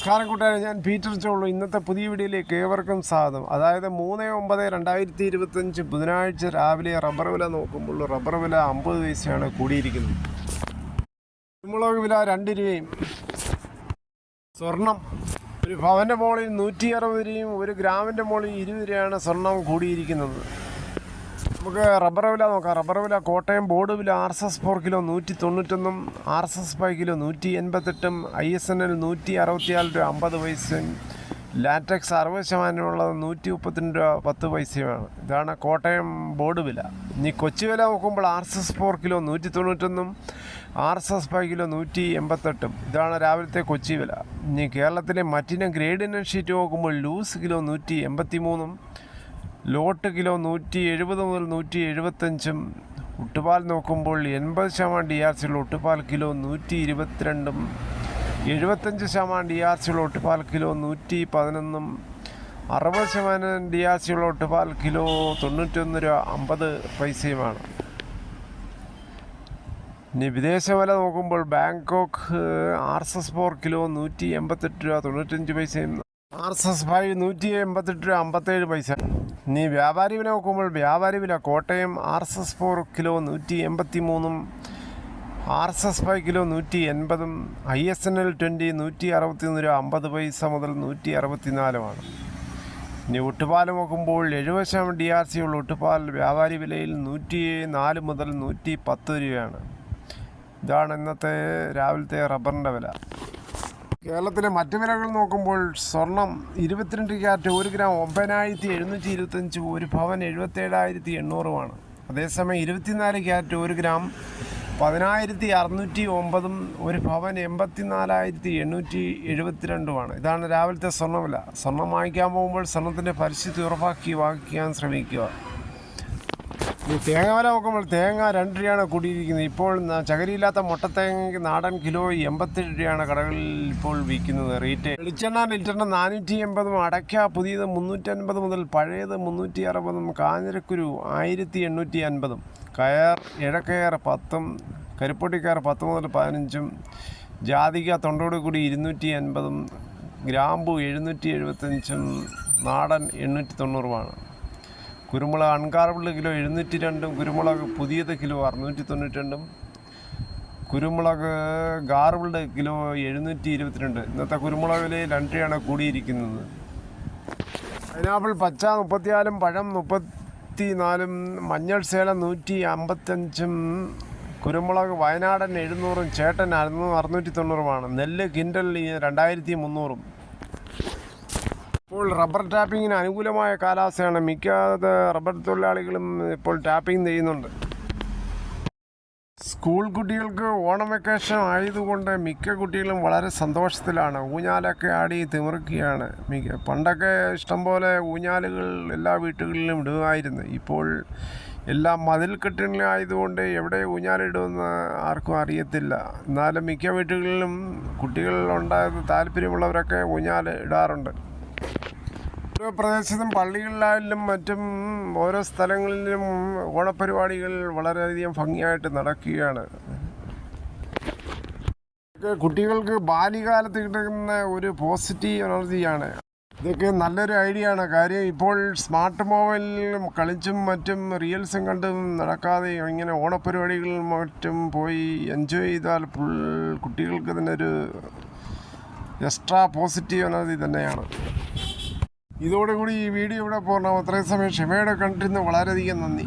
നമസ്കാരം കൂട്ടുകാരെ ഞാൻ പീറ്റർ ചോളു. ഇന്നത്തെ പുതിയ വീഡിയോയിലേക്ക് ഏവർക്കും സ്വാഗതം. അതായത് മൂന്ന് ഒമ്പത് രണ്ടായിരത്തി ഇരുപത്തഞ്ച് ബുധനാഴ്ച രാവിലെ റബ്ബർ വില നോക്കുമ്പോൾ റബ്ബർ വില അമ്പത് പൈസയാണ് കൂടിയിരിക്കുന്നത്. കുരുമുളക് വില രണ്ട് രൂപയും സ്വർണം ഒരു ഭവന്റെ മുകളിൽ നൂറ്റി അറുപത് രൂപയും ഒരു ഗ്രാമിന്റെ മുകളിൽ ഇരുപത് രൂപയാണ് സ്വർണം കൂടിയിരിക്കുന്നത്. നമുക്ക് റബ്ബർ വില നോക്കാം. റബ്ബർ വില കോട്ടയം ബോർഡ് വില R S S four kilo നൂറ്റി തൊണ്ണൂറ്റൊന്നും R S S five kilo നൂറ്റി എൺപത്തെട്ടും ഐ എസ് എൻ എൽ നൂറ്റി അറുപത്തിനാല് രൂപ അമ്പത് പൈസയും ലാറ്റക്സ് അറുപത് ശതമാനമുള്ളത് നൂറ്റി മുപ്പത്തിരണ്ട് രൂപ പത്ത് പൈസയുമാണ്. ഇതാണ് കോട്ടയം ബോർഡ് വില. ഇനി കൊച്ചി വില നോക്കുമ്പോൾ R S S four kilo നൂറ്റി തൊണ്ണൂറ്റൊന്നും R S S five kilo നൂറ്റി എൺപത്തെട്ടും ഇതാണ് രാവിലത്തെ കൊച്ചി വില. ഇനി കേരളത്തിലെ മറ്റിനം ഗ്രേഡിനം ഷീറ്റ് നോക്കുമ്പോൾ ലൂസ് കിലോ നൂറ്റി എൺപത്തി മൂന്നും ലോട്ട് കിലോ നൂറ്റി എഴുപത് മുതൽ നൂറ്റി എഴുപത്തഞ്ചും ഉട്ടുപാൽ നോക്കുമ്പോൾ എൺപത് ശതമാനം ഡി ആർ സിയുള്ള ഒട്ടുപാൽ കിലോ നൂറ്റി ഇരുപത്തിരണ്ടും എഴുപത്തഞ്ച് ശതമാനം ഡി ആർ സിയുള്ള ഒട്ടുപാൽ കിലോ നൂറ്റി പതിനൊന്നും അറുപത് ശതമാനം ഡി ആർ സിയുള്ള ഒട്ടുപാൽ കിലോ തൊണ്ണൂറ്റൊന്ന് രൂപ അമ്പത് പൈസയുമാണ്. ഇനി വിദേശ വില നോക്കുമ്പോൾ Bangkok R S S four kilo നൂറ്റി എൺപത്തെട്ട് രൂപ തൊണ്ണൂറ്റഞ്ച് പൈസയും ആർ എസ് എസ് ഫൈവ് നൂറ്റി എൺപത്തെട്ട് രൂപ അമ്പത്തേഴ് പൈസ ഇനി വ്യാപാരി വില നോക്കുമ്പോൾ വ്യാപാരി വില Kottayam R S S four kilo നൂറ്റി എൺപത്തി മൂന്നും R S S five kilo നൂറ്റി എൺപതും I S N L twenty നൂറ്റി അറുപത്തി ഒന്ന് രൂപ അമ്പത് പൈസ മുതൽ നൂറ്റി അറുപത്തിനാലുമാണ്. ഇനി ഒട്ടുപാൽ നോക്കുമ്പോൾ എഴുപത് ശതമാനം ഡി ആർ സി ഉള്ള ഒട്ടുപാൽ വ്യാപാരി വിലയിൽ നൂറ്റി നാല് മുതൽ നൂറ്റി പത്ത് രൂപയാണ്. ഇതാണ് ഇന്നത്തെ രാവിലത്തെ റബ്ബറിന്റെ വില. കേരളത്തിലെ മറ്റു വിലകൾ നോക്കുമ്പോൾ സ്വർണം ഇരുപത്തിരണ്ട് ക്യാരറ്റ് ഒരു ഗ്രാം ഒമ്പതിനായിരത്തി എഴുന്നൂറ്റി ഇരുപത്തഞ്ച് ഒരു ഭവൻ എഴുപത്തേഴായിരത്തി എണ്ണൂറുമാണ് അതേസമയം ഇരുപത്തിനാല് ക്യാരറ്റ് ഒരു ഗ്രാം പതിനായിരത്തി അറുന്നൂറ്റി ഒമ്പതും ഒരു ഭവൻ എൺപത്തിനാലായിരത്തി എണ്ണൂറ്റി എഴുപത്തിരണ്ടുമാണ് ഇതാണ് രാവിലത്തെ സ്വർണവില. സ്വർണം വാങ്ങിക്കാൻ പോകുമ്പോൾ സ്വർണത്തിന്റെ പരിസ്ഥിതി ഉറപ്പാക്കി വാങ്ങിക്കാൻ ശ്രമിക്കുക. ഈ തേങ്ങ വില നോക്കുമ്പോൾ തേങ്ങ രണ്ട് രൂപയാണ് കൂടിയിരിക്കുന്നത് ഇപ്പോൾ ചകരിയില്ലാത്ത മുട്ടത്തേങ്ങയ്ക്ക് നാടൻ കിലോ എൺപത്തേഴ് രൂപയാണ് കടകളിൽ ഇപ്പോൾ വിൽക്കുന്നത് റേറ്റ് വെളിച്ചെണ്ണ ലിറ്ററിന് നാനൂറ്റി എൺപതും അടയ്ക്ക പുതിയത് മുന്നൂറ്റൻപത് മുതൽ പഴയത് മുന്നൂറ്റി അറുപതും കാഞ്ഞിരക്കുരു ആയിരത്തി എണ്ണൂറ്റി അൻപതും കയർ ഇഴക്കയർ പത്തും കരിപ്പൊട്ടിക്കയർ പത്ത് മുതൽ പതിനഞ്ചും ജാതിക തൊണ്ടോട് കൂടി ഇരുന്നൂറ്റി അൻപതും ഗ്രാമ്പു എഴുന്നൂറ്റി എഴുപത്തഞ്ചും നാടൻ എണ്ണൂറ്റി തൊണ്ണൂറുമാണ് കുരുമുളക് അൺകാർബിൾഡ് കിലോ എഴുന്നൂറ്റി രണ്ടും കുരുമുളക് പുതിയത് കിലോ അറുന്നൂറ്റി തൊണ്ണൂറ്റി രണ്ടും കുരുമുളക് ഗാർബിൾഡ് കിലോ എഴുന്നൂറ്റി ഇരുപത്തിരണ്ട്. ഇന്നത്തെ കുരുമുളക് വില രണ്ട് രൂപയാണ് കൂടിയിരിക്കുന്നത്. പൈനാപ്പിൾ പച്ച മുപ്പത്തിനാലും പഴം മുപ്പത്തി നാലും മഞ്ഞൾ സേലം നൂറ്റി അമ്പത്തഞ്ചും കുരുമുളക് വയനാടൻ എഴുന്നൂറും ചേട്ടൻ അറുന്നൂറ് അറുന്നൂറ്റി തൊണ്ണൂറുമാണ്. നെല്ല് കിൻഡൽ രണ്ടായിരത്തി മുന്നൂറും. ഇപ്പോൾ റബ്ബർ ടാപ്പിങ്ങിന് അനുകൂലമായ കാലാവസ്ഥയാണ്. മിക്ക റബ്ബർ തൊഴിലാളികളും ഇപ്പോൾ ടാപ്പിംഗ് ചെയ്യുന്നുണ്ട്. സ്കൂൾ കുട്ടികൾക്ക് ഓണം വെക്കേഷൻ ആയതുകൊണ്ട് മിക്ക കുട്ടികളും വളരെ സന്തോഷത്തിലാണ്. ഊഞ്ഞാലൊക്കെ ആടി തിമിർക്കുകയാണ്. മിക്ക പണ്ടൊക്കെ ഇഷ്ടംപോലെ ഊഞ്ഞാലുകൾ എല്ലാ വീട്ടുകളിലും ഇടുമായിരുന്നു. ഇപ്പോൾ എല്ലാം കെട്ടിടങ്ങളായതുകൊണ്ട് എവിടെ ഊഞ്ഞാലിടുമെന്ന് ആർക്കും അറിയത്തില്ല. എന്നാലും മിക്ക വീട്ടുകളിലും കുട്ടികൾ ഉണ്ടായത് താല്പര്യമുള്ളവരൊക്കെ ഊഞ്ഞാൽ ഇടാറുണ്ട്. ഓരോ പ്രദേശത്തും പള്ളികളിലായാലും മറ്റും ഓരോ സ്ഥലങ്ങളിലും ഓണപ്പരിപാടികൾ വളരെയധികം ഭംഗിയായിട്ട് നടക്കുകയാണ്. കുട്ടികൾക്ക് ബാല്യകാലത്ത് കിട്ടുന്ന ഒരു പോസിറ്റീവ് എനർജിയാണ്. ഇതൊക്കെ നല്ലൊരു ഐഡിയ ആണ് കാര്യം ഇപ്പോൾ സ്മാർട്ട് മൊബൈലിലും കളിച്ചും മറ്റും റീൽസും കണ്ടും നടക്കാതെ ഇങ്ങനെ ഓണപരിപാടികളിൽ മറ്റും പോയി എൻജോയ് ചെയ്താൽ ഫുൾ കുട്ടികൾക്ക് തന്നെ ഒരു എക്സ്ട്രാ പോസിറ്റീവ് എനർജി തന്നെയാണ്. ഇതോടുകൂടി ഈ വീഡിയോ ഇവിടെ പോകണം അത്രയും സമയം ക്ഷമയോടെ കണ്ടിരുന്ന വളരെയധികം നന്ദി.